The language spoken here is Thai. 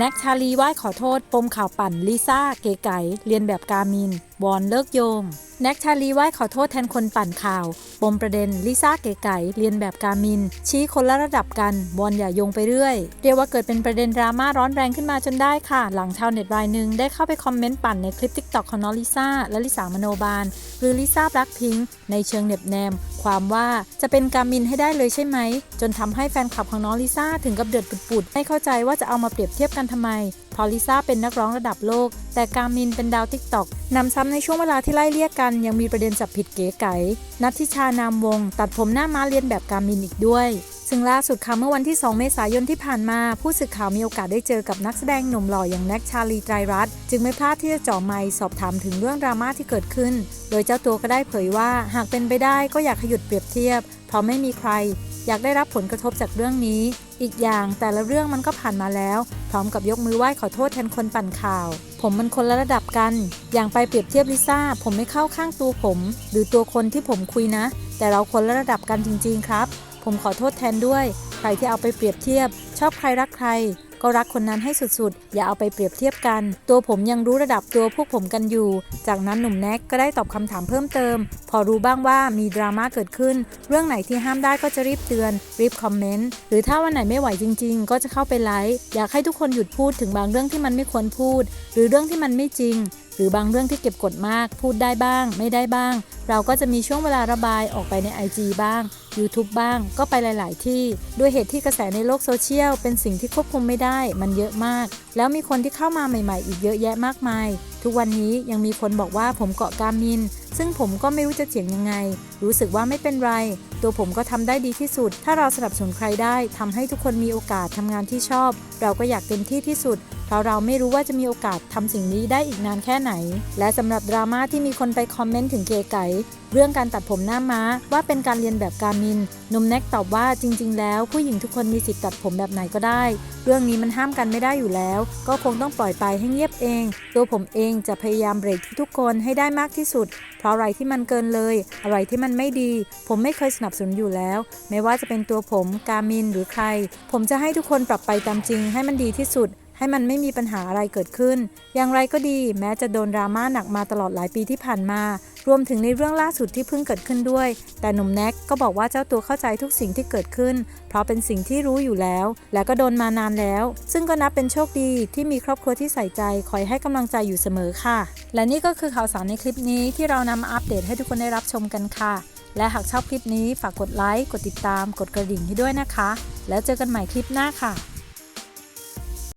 แน็กชาลีไหว้ขอโทษปมข่าวปั่นลิซ่าเก๋ไก๋เรียนแบบกามินวอนเลิกโยง แน็กชาลีไหว้ขอโทษแทนคนปั่นข่าว ปมประเด็น ลิซ่าเก๋ไก๋เรียนแบบกามิน ชี้คนละระดับกันวอนอย่าโยงไปเรื่อย เรียกว่าเกิดเป็นประเด็นดราม่าร้อนแรงขึ้นมาจนได้ค่ะ หลังชาวเน็ตรายหนึ่งได้เข้าไปคอมเมนต์ปั่นในคลิปทิกตอกของน้องลิซ่าและลิสามโนบาล หรือลิซ่าบล็คพิงค์ในเชิงเน็บแนม ความว่าจะเป็นกามินให้ได้เลยใช่ไหม จนทำให้แฟนคลับของน้องลิซ่าถึงกับเดือดปุดๆไม่เข้าใจว่าจะเอามาเปรียบเทียบกันทำไม พอลิซ่าเป็นนักร้องระดับโลก แต่กามินเป็นดาวทิกตอกนำซ้ำในช่วงเวลาที่ไล่เลี่ยกันยังมีประเด็นจับผิดเก๋ไก๋นัททิชานามวง ตัดผมหน้าม้าเรียนแบบกามินอีกด้วยซึ่งล่าสุดค่ะเมื่อวันที่ 2 เมษายนที่ผ่านมา ผู้สื่อข่าวมีโอกาสได้เจอกับนักแสดงหนุ่มหล่ออย่างแน็กชาลีไตรรัตจึงไม่พลาดที่จะจ่อไมค์สอบถามถึงเรื่องดราม่าที่เกิดขึ้น โดยเจ้าตัวก็ได้เผยว่าหากเป็นไปได้ก็อยากหยุดเปรียบเทียบ เพราะไม่มีใคร อยากได้รับผลกระทบจากเรื่องนี้ อีกอย่างแต่ละเรื่องมันก็ผ่านมาแล้ว พร้อมกับยกมือไหว้ขอโทษแทนคนปั่นข่าว ผมมันคนละระดับกัน อย่างไปเปรียบเทียบลิซ่า ผมไม่เข้าข้างตัวผม หรือตัวคนที่ผมคุยนะ แต่เราคนละระดับกันจริง ๆ ครับ ผมขอโทษแทนด้วย ใครที่เอาไปเปรียบเทียบ ชอบใครรักใคร ก็รักคนนั้นให้สุดๆ อย่าเอาไปเปรียบเทียบกัน ตัวผมยังรู้ระดับตัวพวกผมกันอยู่ จากนั้นหนุ่มแน็กก็ได้ตอบคำถามเพิ่มเติม พอรู้บ้างว่ามีดราม่าเกิดขึ้น เรื่องไหนที่ห้ามได้ก็จะรีบเตือน รีบคอมเมนต์ หรือถ้าวันไหนไม่ไหวจริง ๆ ก็จะเข้าไปไลฟ์ อยากให้ทุกคนหยุดพูดถึงบางเรื่องที่มันไม่ควรพูด หรือเรื่องที่มันไม่จริง หรือบางเรื่องที่เก็บกดมาก พูดได้บ้าง ไม่ได้บ้าง เราก็จะมีช่วงเวลาระบายออกไปใน IG บ้าง YouTube บ้าง ก็ไปหลาย ๆ ที่ ด้วยเหตุที่กระแสในโลกโซเชียลเป็นสิ่งที่ควบคุมไม่ได้ มันเยอะมาก แล้วมีคนที่เข้ามาใหม่ ๆ อีกเยอะแยะมากมาย ทุกวันนี้ยังมีคนบอกว่าผมเกาะกามิน ซึ่งผมก็ไม่รู้จะเถียงยังไง รู้สึกว่าไม่เป็นไร ตัวผมก็ทำได้ดีที่สุด ถ้าเราสนับสนุนใครได้ทำให้ทุกคนมีโอกาสทำงานที่ชอบ เราก็อยากเต็มที่ที่สุด เพราะเราไม่รู้ว่าจะมีโอกาสทำสิ่งนี้ได้อีกนานแค่ไหน และสำหรับดราม่าที่มีคนไปคอมเมนต์ถึงเกไก่เรื่องการตัดผมหน้าม้าว่าเป็นการเรียนแบบการมินนุ่มแน็กตอบว่าจริง ๆ แล้ว ผู้หญิงทุกคนมีสิทธิ์ตัดผมแบบไหนก็ได้ เรื่องนี้มันห้ามกันไม่ได้อยู่แล้ว ก็คงต้องปล่อยไปให้เงียบเอง ตัวผมเองจะพยายามเบรกทุกคนให้ได้มากที่สุดเพราะอะไรที่มันเกินเลย อะไรที่มันไม่ดี ผมไม่เคยสนับสนุนอยู่แล้ว ไม่ว่าจะเป็นตัวผม กามินหรือใคร ผมจะให้ทุกคนปรับไปตามจริงให้มันดีที่สุด ให้มันไม่มีปัญหาอะไรเกิดขึ้น อย่างไรก็ดีแม้จะโดนดราม่าหนักมาตลอดหลายปีที่ผ่านมา รวมถึงในเรื่องล่าสุดที่เพิ่งเกิดขึ้นด้วย แต่หนุ่มแน็กก็บอกว่าเจ้าตัวเข้าใจทุกสิ่งที่เกิดขึ้น เพราะเป็นสิ่งที่รู้อยู่แล้ว และก็โดนมานานแล้ว ซึ่งก็นับเป็นโชคดีที่มีครอบครัวที่ใส่ใจคอยให้กำลังใจอยู่เสมอค่ะ และนี่ก็คือข่าวสารในคลิปนี้ที่เรานำมาอัปเดตให้ทุกคนได้รับชมกันค่ะ และหากชอบคลิปนี้ฝากกดไลค์กดติดตาม กดกระดิ่งให้ด้วยนะคะ แล้วเจอกันใหม่คลิปหน้าค่ะ